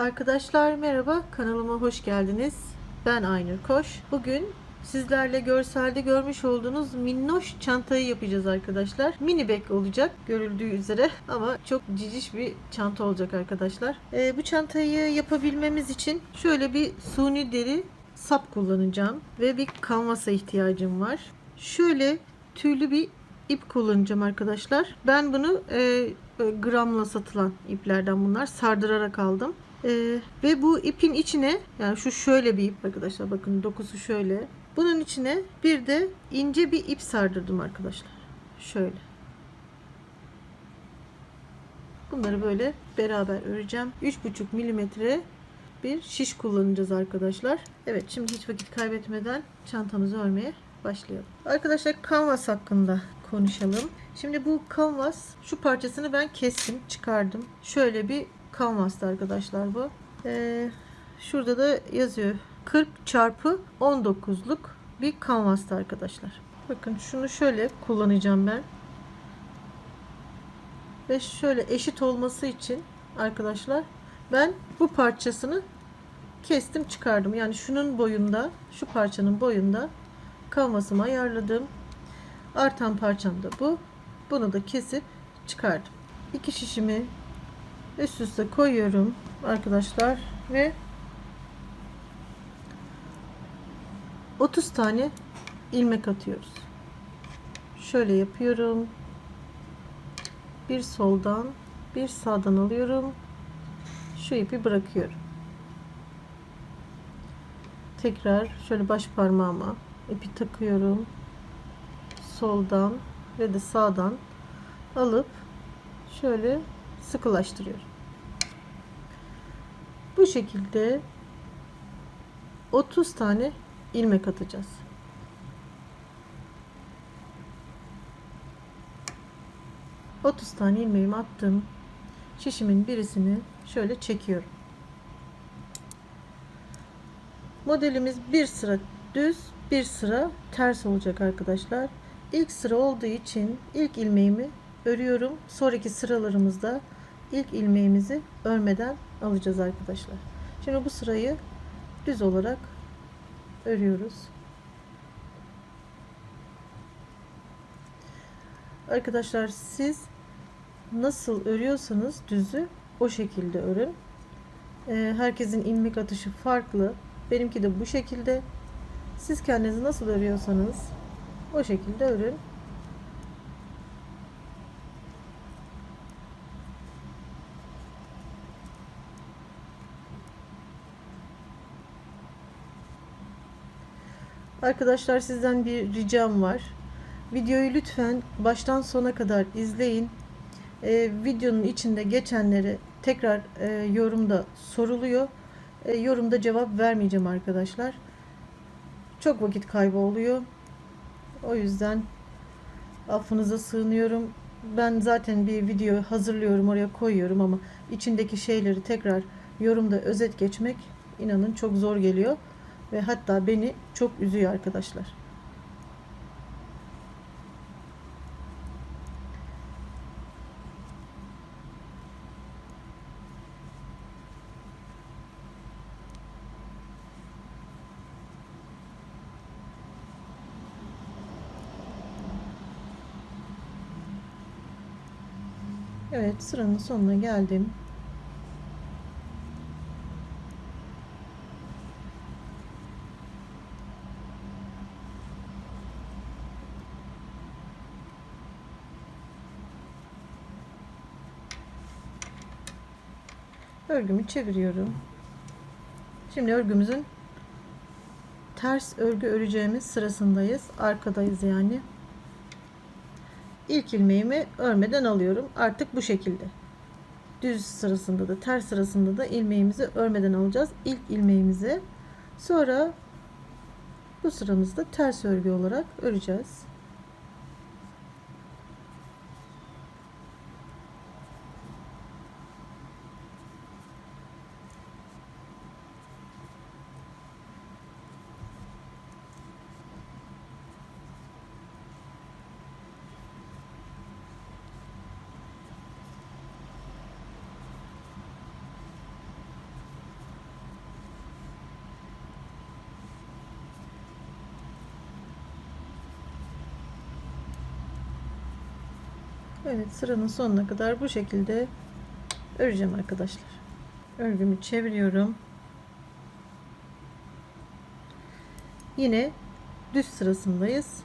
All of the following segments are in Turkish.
Arkadaşlar merhaba, kanalıma hoş geldiniz. Ben Aynur Koş. Bugün sizlerle görselde görmüş olduğunuz minnoş çantayı yapacağız arkadaşlar. Mini bag olacak görüldüğü üzere ama çok ciciş bir çanta olacak arkadaşlar. Ee, bu çantayı yapabilmemiz için şöyle bir suni deri sap kullanacağım ve bir kanvasa ihtiyacım var. Şöyle tüylü bir ip kullanacağım arkadaşlar. Ben bunu e, böyle gramla satılan iplerden bunlar sardırarak aldım. E, ve bu ipin içine yani şu şöyle bir ip arkadaşlar bakın dokusu şöyle. Bunun içine bir de ince bir ip sardırdım arkadaşlar. Şöyle. Bunları böyle beraber öreceğim. 3,5 milimetre bir şiş kullanacağız arkadaşlar. Evet şimdi hiç vakit kaybetmeden çantamızı örmeye başlayalım. Arkadaşlar kanvas hakkında konuşalım. Şimdi bu kanvas şu parçasını ben kestim çıkardım. Şöyle bir kanvastı arkadaşlar bu. Ee, şurada da yazıyor 40 çarpı 19'luk bir kanvastı arkadaşlar. Bakın şunu şöyle kullanacağım ben. Ve şöyle eşit olması için arkadaşlar ben bu parçasını kestim çıkardım. Yani şunun boyunda şu parçanın boyunda kanvasımı ayarladım. Artan parçam da bu. Bunu da kesip çıkardım. İki şişimi üst üste koyuyorum arkadaşlar ve 30 tane ilmek atıyoruz. Şöyle yapıyorum. Bir soldan, bir sağdan alıyorum. Şu ipi bırakıyorum. Tekrar şöyle baş parmağıma ipi takıyorum. Soldan ve de sağdan alıp şöyle sıkılaştırıyorum. Bu şekilde 30 tane ilmek atacağız. Otuz tane ilmeğimi attım. Şişimin birisini şöyle çekiyorum. Modelimiz bir sıra düz, bir sıra ters olacak arkadaşlar. İlk sıra olduğu için ilk ilmeğimi örüyorum. Sonraki sıralarımızda ilk ilmeğimizi örmeden alacağız arkadaşlar. Şimdi bu sırayı düz olarak örüyoruz. Arkadaşlar siz nasıl örüyorsanız düzü o şekilde örün. Ee, herkesin ilmek atışı farklı. Benimki de bu şekilde. Siz kendinizi nasıl örüyorsanız o şekilde örün. Arkadaşlar sizden bir ricam var. Videoyu lütfen baştan sona kadar izleyin. Ee, videonun içinde geçenleri tekrar e, yorumda soruluyor. E, yorumda cevap vermeyeceğim arkadaşlar. Çok vakit kaybı oluyor. O yüzden affınıza sığınıyorum. Ben zaten bir video hazırlıyorum oraya koyuyorum ama içindeki şeyleri tekrar yorumda özet geçmek inanın çok zor geliyor ve hatta beni çok üzüyor arkadaşlar. Evet sıranın sonuna geldim. Örgümü çeviriyorum. Şimdi örgümüzün ters örgü öreceğimiz sırasındayız. Arkadayız yani. İlk ilmeğimi örmeden alıyorum. Artık bu şekilde. Düz sırasında da ters sırasında da ilmeğimizi örmeden alacağız. İlk ilmeğimizi sonra bu sıramızda ters örgü olarak öreceğiz. Evet sıranın sonuna kadar bu şekilde öreceğim arkadaşlar. Örgümü çeviriyorum. Yine düz sırasındayız.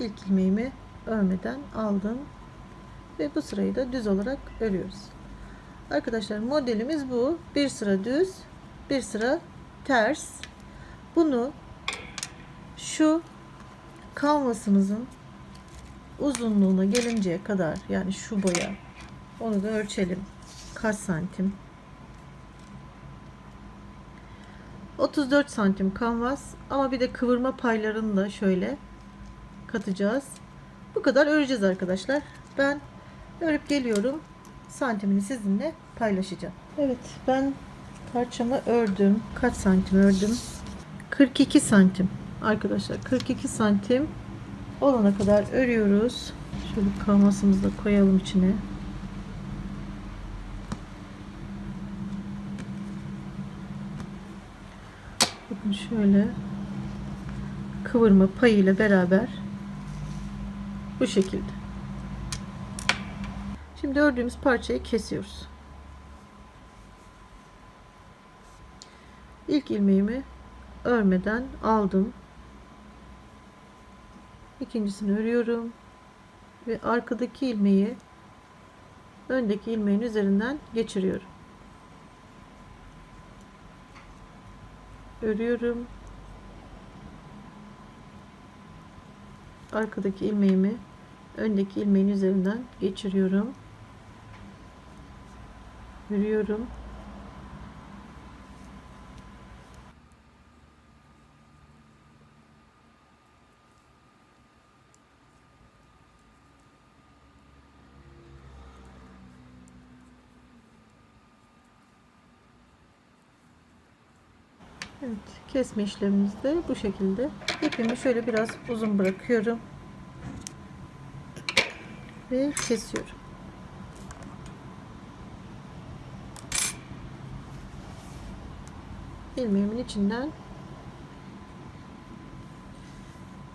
İlk ilmeğimi örmeden aldım ve bu sırayı da düz olarak örüyoruz. Arkadaşlar modelimiz bu. Bir sıra düz, bir sıra ters. Bunu şu kanvasımızın uzunluğuna gelinceye kadar yani şu boya onu da ölçelim. Kaç santim? 34 santim kanvas ama bir de kıvırma paylarını da şöyle katacağız. Bu kadar öreceğiz arkadaşlar. Ben örüp geliyorum. Santimini sizinle paylaşacağım. Evet ben parçamı ördüm. Kaç santim ördüm? 42 santim arkadaşlar. 42 santim olana kadar örüyoruz. Şöyle kanvasımızı da koyalım içine. Bakın şöyle kıvırma payıyla beraber bu şekilde. Şimdi ördüğümüz parçayı kesiyoruz. İlk ilmeğimi örmeden aldım. İkincisini örüyorum ve arkadaki ilmeği öndeki ilmeğin üzerinden geçiriyorum. Örüyorum. Arkadaki ilmeğimi öndeki ilmeğin üzerinden geçiriyorum. Örüyorum. Evet, kesme işlemimiz de bu şekilde. İpimi şöyle biraz uzun bırakıyorum. Ve kesiyorum. ilmeğimin içinden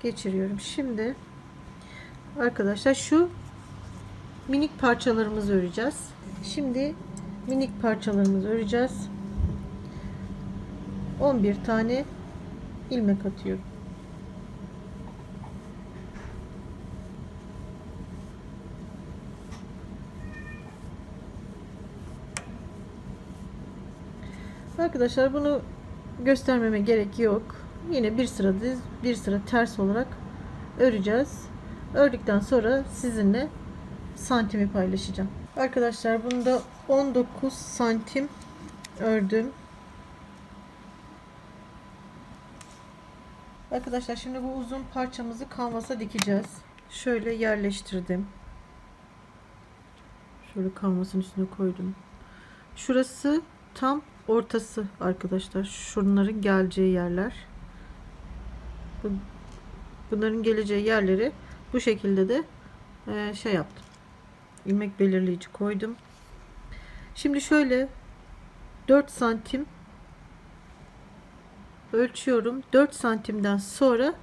geçiriyorum. Şimdi arkadaşlar şu minik parçalarımızı öreceğiz. Şimdi minik parçalarımızı öreceğiz. 11 tane ilmek atıyorum. Arkadaşlar bunu göstermeme gerek yok. Yine bir sıra düz, bir sıra ters olarak öreceğiz. Ördükten sonra sizinle santimi paylaşacağım. Arkadaşlar bunu da 19 santim ördüm. Arkadaşlar şimdi bu uzun parçamızı kanvasa dikeceğiz. Şöyle yerleştirdim. Şöyle kanvasın üstüne koydum. Şurası tam ortası arkadaşlar. Şunların geleceği yerler. Bunların geleceği yerleri bu şekilde de e, şey yaptım. ilmek belirleyici koydum. Şimdi şöyle 4 santim ölçüyorum. 4 santimden sonra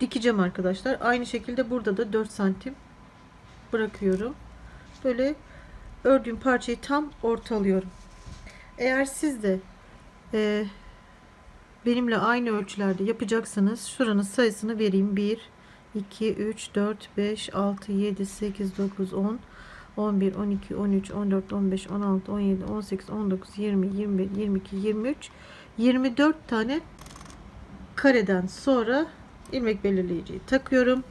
dikeceğim arkadaşlar. Aynı şekilde burada da 4 santim bırakıyorum. Böyle ördüğüm parçayı tam ortalıyorum. Eğer siz de e, benimle aynı ölçülerde yapacaksanız şuranın sayısını vereyim. 1, 2, 3, 4, 5, 6, 7, 8, 9, 10, 11, 12, 13, 14, 15, 16, 17, 18, 19, 20, 21, 22, 23, 24 tane kareden sonra ilmek belirleyiciyi takıyorum.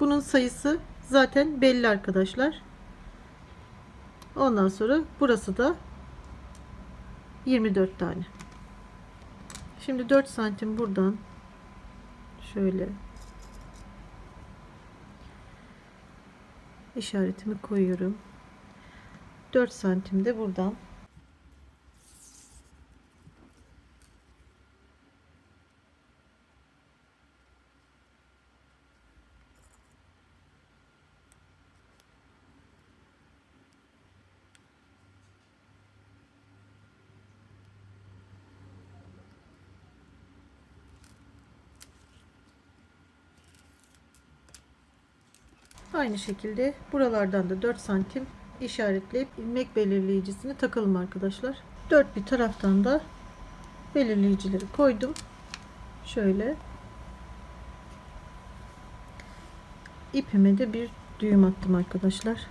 Bunun sayısı zaten belli arkadaşlar. Ondan sonra burası da 24 tane. Şimdi 4 santim buradan şöyle işaretimi koyuyorum. 4 santim de buradan Aynı şekilde buralardan da 4 santim işaretleyip ilmek belirleyicisini takalım arkadaşlar. Dört bir taraftan da belirleyicileri koydum. Şöyle ipime de bir düğüm attım arkadaşlar.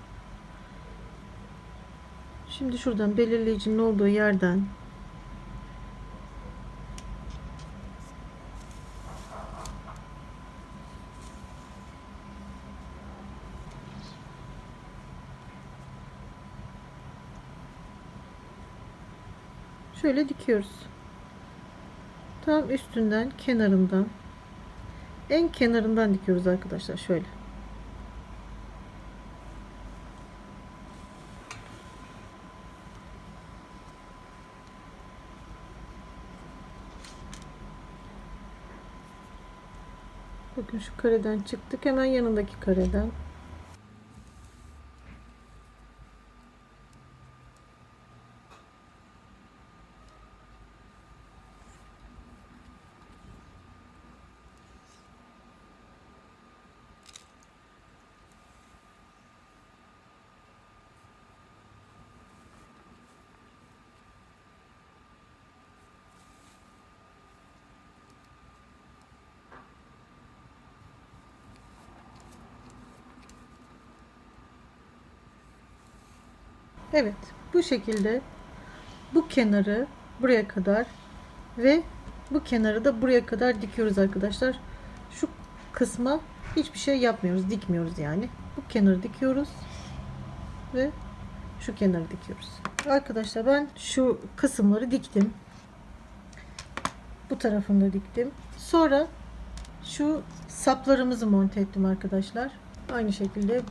Şimdi şuradan belirleyicinin olduğu yerden şöyle dikiyoruz. Tam üstünden, kenarından en kenarından dikiyoruz arkadaşlar şöyle. Bakın şu kareden çıktık. Hemen yanındaki kareden. Evet bu şekilde bu kenarı buraya kadar ve bu kenarı da buraya kadar dikiyoruz arkadaşlar. Şu kısma hiçbir şey yapmıyoruz. Dikmiyoruz yani. Bu kenarı dikiyoruz ve şu kenarı dikiyoruz. Arkadaşlar ben şu kısımları diktim. Bu tarafını da diktim. Sonra şu saplarımızı monte ettim arkadaşlar. Aynı şekilde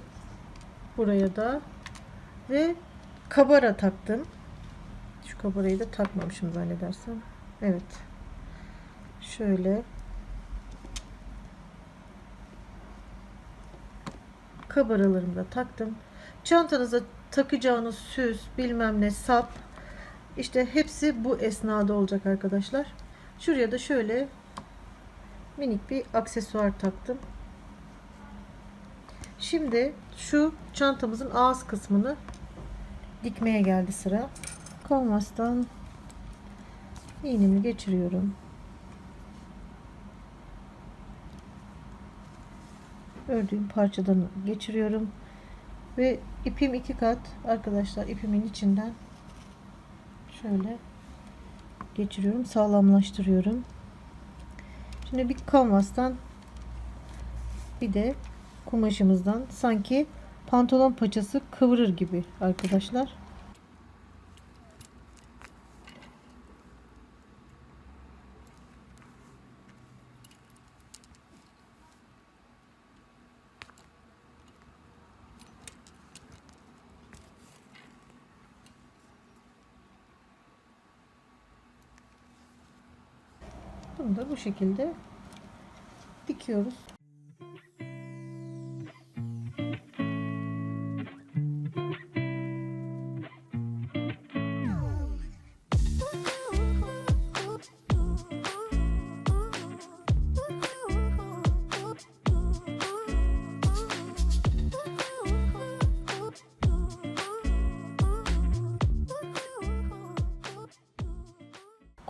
buraya da ve kabara taktım. Şu kabarayı da takmamışım zannedersem. Evet. Şöyle. Kabaralarımı da taktım. Çantanıza takacağınız süs, bilmem ne, sap işte hepsi bu esnada olacak arkadaşlar. Şuraya da şöyle minik bir aksesuar taktım. Şimdi şu çantamızın ağız kısmını dikmeye geldi sıra. Konvastan iğnemi geçiriyorum. Ördüğüm parçadan geçiriyorum. Ve ipim iki kat arkadaşlar ipimin içinden şöyle geçiriyorum. Sağlamlaştırıyorum. Şimdi bir kanvastan bir de kumaşımızdan sanki pantolon paçası kıvırır gibi arkadaşlar. Bunu da bu şekilde dikiyoruz.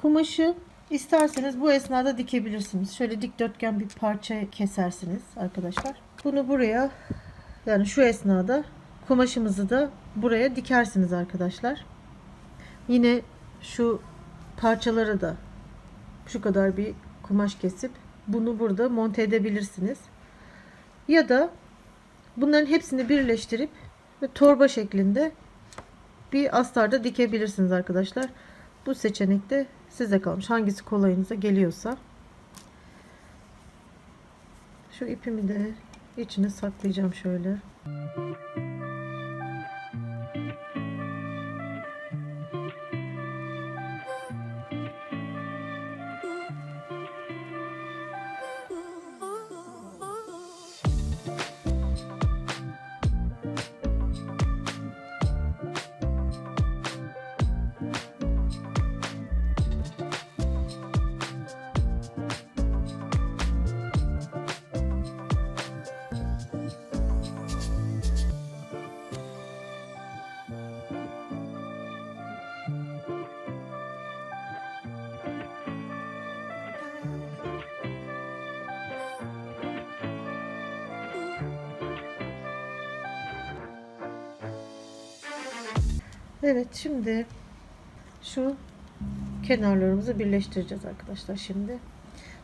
Kumaşı isterseniz bu esnada dikebilirsiniz. Şöyle dikdörtgen bir parça kesersiniz arkadaşlar. Bunu buraya yani şu esnada kumaşımızı da buraya dikersiniz arkadaşlar. Yine şu parçaları da şu kadar bir kumaş kesip bunu burada monte edebilirsiniz. Ya da bunların hepsini birleştirip ve torba şeklinde bir astarda dikebilirsiniz arkadaşlar. Bu seçenekte size kalmış. Hangisi kolayınıza geliyorsa. Şu ipimi de içine saklayacağım şöyle. Evet şimdi şu kenarlarımızı birleştireceğiz arkadaşlar şimdi.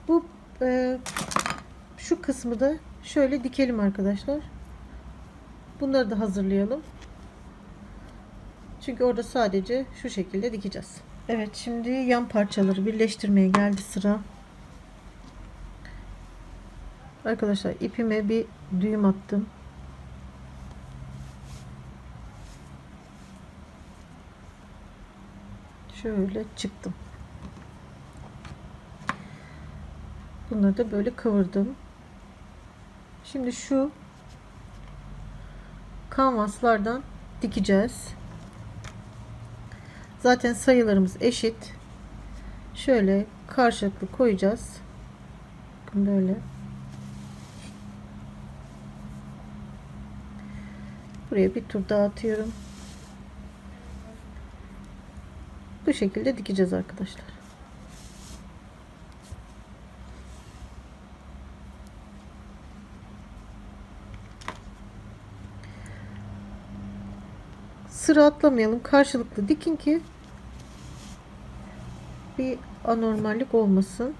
Bu e, şu kısmı da şöyle dikelim arkadaşlar. Bunları da hazırlayalım. Çünkü orada sadece şu şekilde dikeceğiz. Evet şimdi yan parçaları birleştirmeye geldi sıra. Arkadaşlar ipime bir düğüm attım. Şöyle çıktım. Bunları da böyle kıvırdım. Şimdi şu kanvaslardan dikeceğiz. Zaten sayılarımız eşit. Şöyle karşılıklı koyacağız. Böyle. Buraya bir tur daha atıyorum. Bu şekilde dikeceğiz arkadaşlar. Sıra atlamayalım. Karşılıklı dikin ki bir anormallik olmasın.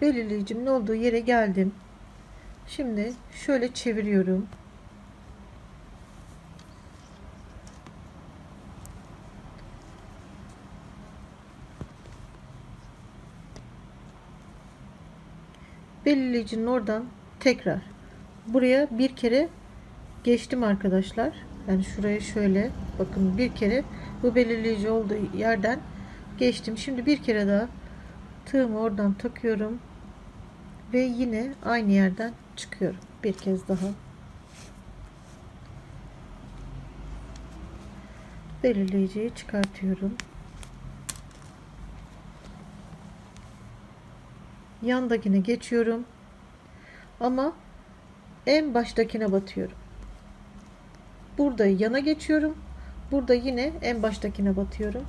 Belirleyicimin olduğu yere geldim. Şimdi şöyle çeviriyorum. Belirleyicinin oradan tekrar buraya bir kere geçtim arkadaşlar. Yani şuraya şöyle bakın bir kere bu belirleyici olduğu yerden geçtim. Şimdi bir kere daha tığımı oradan takıyorum ve yine aynı yerden çıkıyorum. Bir kez daha. Belirleyiciyi çıkartıyorum. Yandakine geçiyorum. Ama en baştakine batıyorum. Burada yana geçiyorum. Burada yine en baştakine batıyorum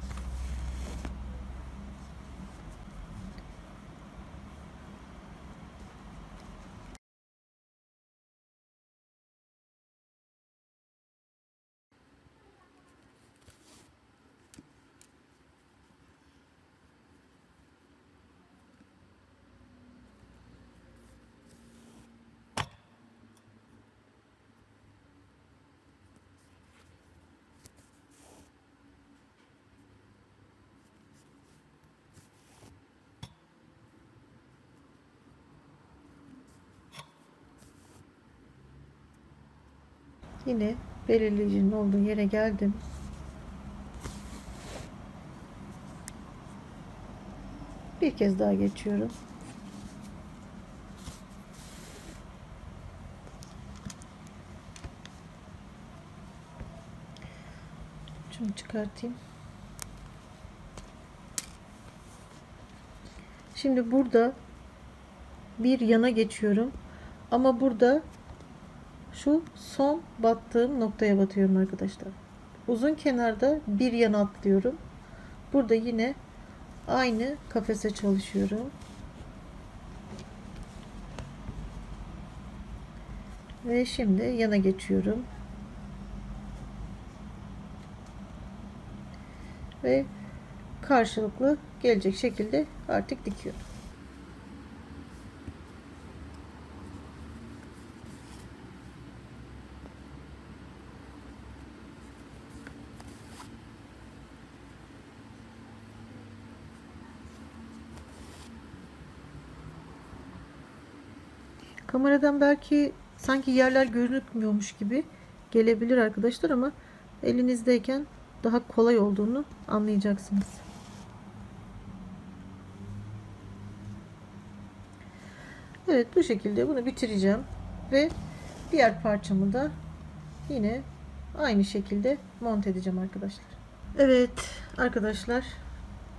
Yine belirleyicinin olduğu yere geldim. Bir kez daha geçiyorum. Şunu çıkartayım. Şimdi burada bir yana geçiyorum. Ama burada şu son battığım noktaya batıyorum arkadaşlar. Uzun kenarda bir yana atlıyorum. Burada yine aynı kafese çalışıyorum. Ve şimdi yana geçiyorum. Ve karşılıklı gelecek şekilde artık dikiyorum. Kameradan belki sanki yerler görünmüyormuş gibi gelebilir arkadaşlar ama elinizdeyken daha kolay olduğunu anlayacaksınız. Evet bu şekilde bunu bitireceğim ve diğer parçamı da yine aynı şekilde monte edeceğim arkadaşlar. Evet arkadaşlar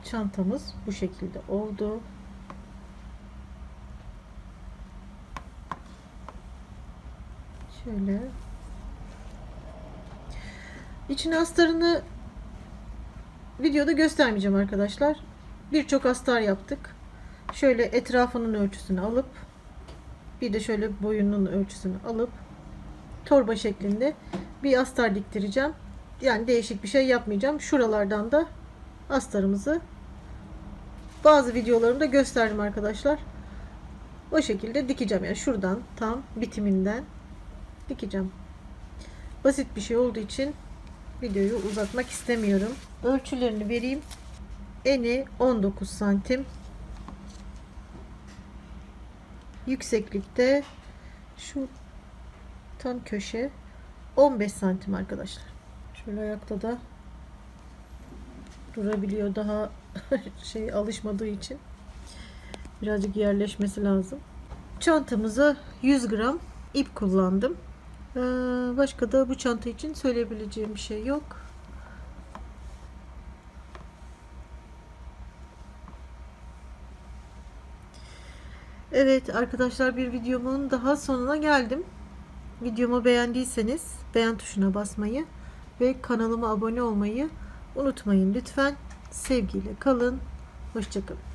çantamız bu şekilde oldu. Şöyle İçine astarını videoda göstermeyeceğim arkadaşlar. Birçok astar yaptık. Şöyle etrafının ölçüsünü alıp bir de şöyle boyunun ölçüsünü alıp torba şeklinde bir astar diktireceğim. Yani değişik bir şey yapmayacağım. Şuralardan da astarımızı bazı videolarımda gösterdim arkadaşlar. O şekilde dikeceğim. Yani şuradan tam bitiminden dikeceğim. Basit bir şey olduğu için videoyu uzatmak istemiyorum. Ölçülerini vereyim. Eni 19 santim. Yükseklikte şu tam köşe 15 santim arkadaşlar. Şöyle ayakta da durabiliyor daha şey alışmadığı için birazcık yerleşmesi lazım. Çantamıza 100 gram ip kullandım. Ee, başka da bu çanta için söyleyebileceğim bir şey yok. Evet arkadaşlar bir videomun daha sonuna geldim. Videomu beğendiyseniz beğen tuşuna basmayı ve kanalıma abone olmayı unutmayın lütfen. Sevgiyle kalın. Hoşçakalın.